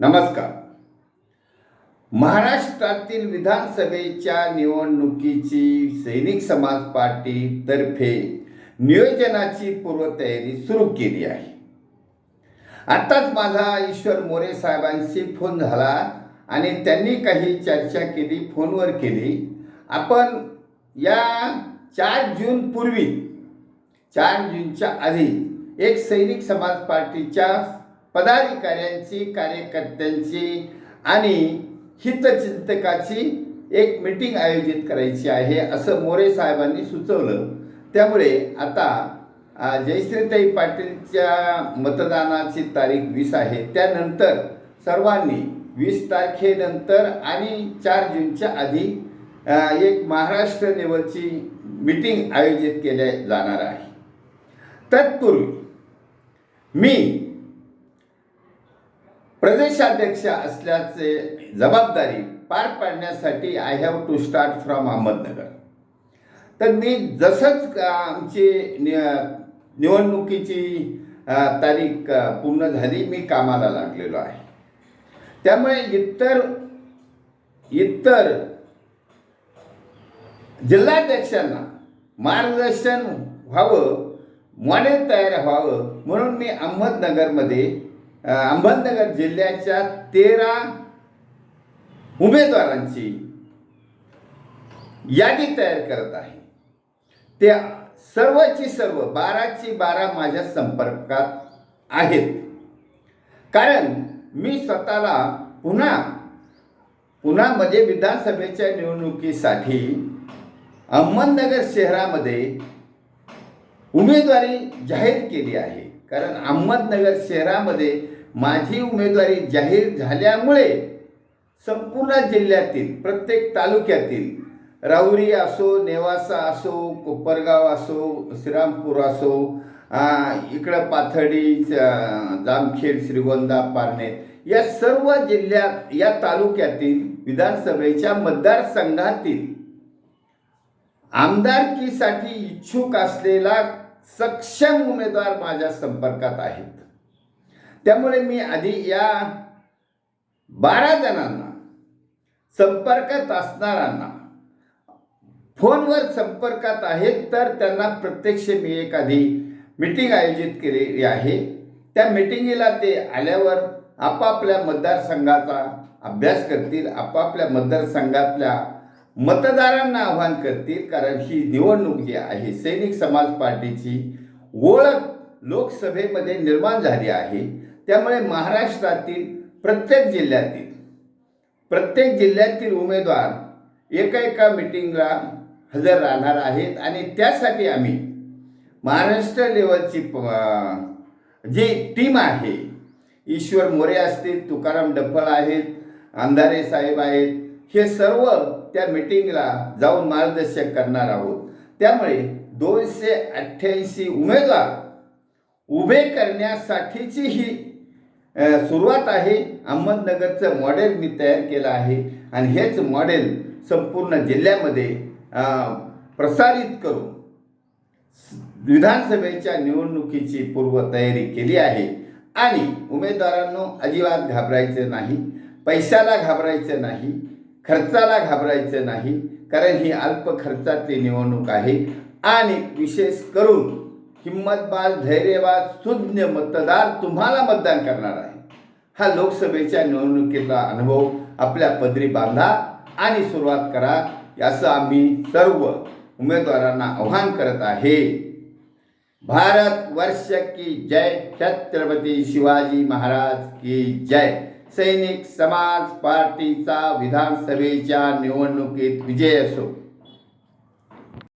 नमस्कार. महाराष्ट्रातील विधानसभेच्या निवडणुकीची सैनिक समाज पार्टीतर्फे नियोजनाची पूर्वतयारी सुरू केली आहे. आत्ताच माझा ईश्वर मोरे साहेबांशी फोन झाला आणि त्यांनी काही चर्चा केली फोनवर केली. आपण या चार जून पूर्वी चार जूनच्या आधी एक सैनिक समाज पार्टीच्या पदाधिकाऱ्यांची कार्यकर्त्यांची आणि हितचिंतकाची एक मीटिंग आयोजित करायची आहे असं मोरे साहेबांनी सुचवलं. त्यामुळे आता जयश्रीताई पाटीलच्या मतदानाची तारीख वीस आहे. त्यानंतर सर्वांनी वीस तारखेनंतर आणि चार जूनच्या आधी एक महाराष्ट्र लेवलची मीटिंग आयोजित केल्या जाणार आहे. तत्पूर्वी मी प्रदेशाध्यक्ष असल्याचे जबाबदारी पार पाडण्यासाठी I have to start from Ahmednagar. तर मी जसंच आमची नि- निवडणुकीची तारीख पूर्ण झाली मी कामाला लागलेलो आहे. त्यामुळे इतर इतर जिल्हाध्यक्षांना मार्गदर्शन व्हावं मॉडेल तयार व्हावं म्हणून मी अहमदनगरमध्ये अहमदनगर जिल्ह्याच्या तेरा उमेदवारांची यादी तयार करत आहे. ते सर्वची सर्व बाराची बारा माझ्या संपर्कात आहेत. कारण मी स्वतःला पुन्हा पुन्हा मध्ये विधानसभेच्या निवडणुकीसाठी अहमदनगर शहरामध्ये उमेदवारी जाहीर केली आहे. कारण अहमदनगर शहरामध्ये माझी उमेदवारी जाहीर झाल्यामुळे संपूर्ण जिल्ह्यातील प्रत्येक तालुक्यातील राहुरी असो नेवासा असो कोपरगाव असो श्रीरामपूर असो इकडं पाथडी जामखेड श्रीगोंदा पारनेर या सर्व जिल्ह्यात या तालुक्यातील विधानसभेच्या मतदारसंघातील आमदारकीसाठी इच्छुक असलेला सक्षम उमेदवार माझ्या संपर्कात आहेत. त्यामुळे मी आधी या बारा जणांना संपर्कात असणाऱ्यांना फोनवर संपर्कात आहेत तर त्यांना प्रत्यक्ष मी एक आधी मीटिंग आयोजित केलेली आहे. त्या मिटिंगीला ते आल्यावर आपापल्या मतदारसंघाचा अभ्यास करतील आपापल्या मतदारसंघातल्या मतदारांना आव्हान करतील कारण ही निवडणूक जी आहे. सैनिक समाज पार्टीची ओळख लोकसभेमध्ये निर्माण झाली आहे. त्यामुळे महाराष्ट्रातील प्रत्येक जिल्ह्यातील प्रत्येक जिल्ह्यातील उमेदवार एका एका मिटिंगला हजर राहणार आहेत आणि त्यासाठी आम्ही महाराष्ट्र लेवलची प- जी टीम आहे ईश्वर मोरे असतील तुकाराम डफळ आहेत अंधारे साहेब आहेत हे सर्व त्या मिटिंगला जाऊन मार्गदर्शक करणार आहोत. त्यामुळे दोनशे अठ्ठ्याऐंशी उमेदवार उभे करण्यासाठीची ही सुरुवात आहे अहमदनगरचं मॉडेल मी तयार केलं आहे. आणि हेच मॉडेल संपूर्ण जिल्ह्यामध्ये प्रसारित करून विधानसभेच्या निवडणुकीची पूर्वतयारी केली आहे. आणि उमेदवारांनो अजिबात घाबरायचं नाही. पैशाला घाबरायचं नाही. खर्चाला घाबरायचं नाही. कारण ही अल्प खर्चातली निवडणूक आहे. आणि विशेष करून हिंमतबाज धैर्यवाद सुज्ञ मतदार तुम्हाला मतदान करणार आहे. हा लोकसभेच्या निवडणुकीचा अनुभव आपल्या पदरी बांधा आणि सुरुवात करा याचं आम्ही सर्व उमेदवारांना आव्हान करत आहे. भारत वर्ष की जय. छत्रपती शिवाजी महाराज की जय. सैनिक समाज पार्टीचा विधानसभेच्या निवडणुकीत विजय असो.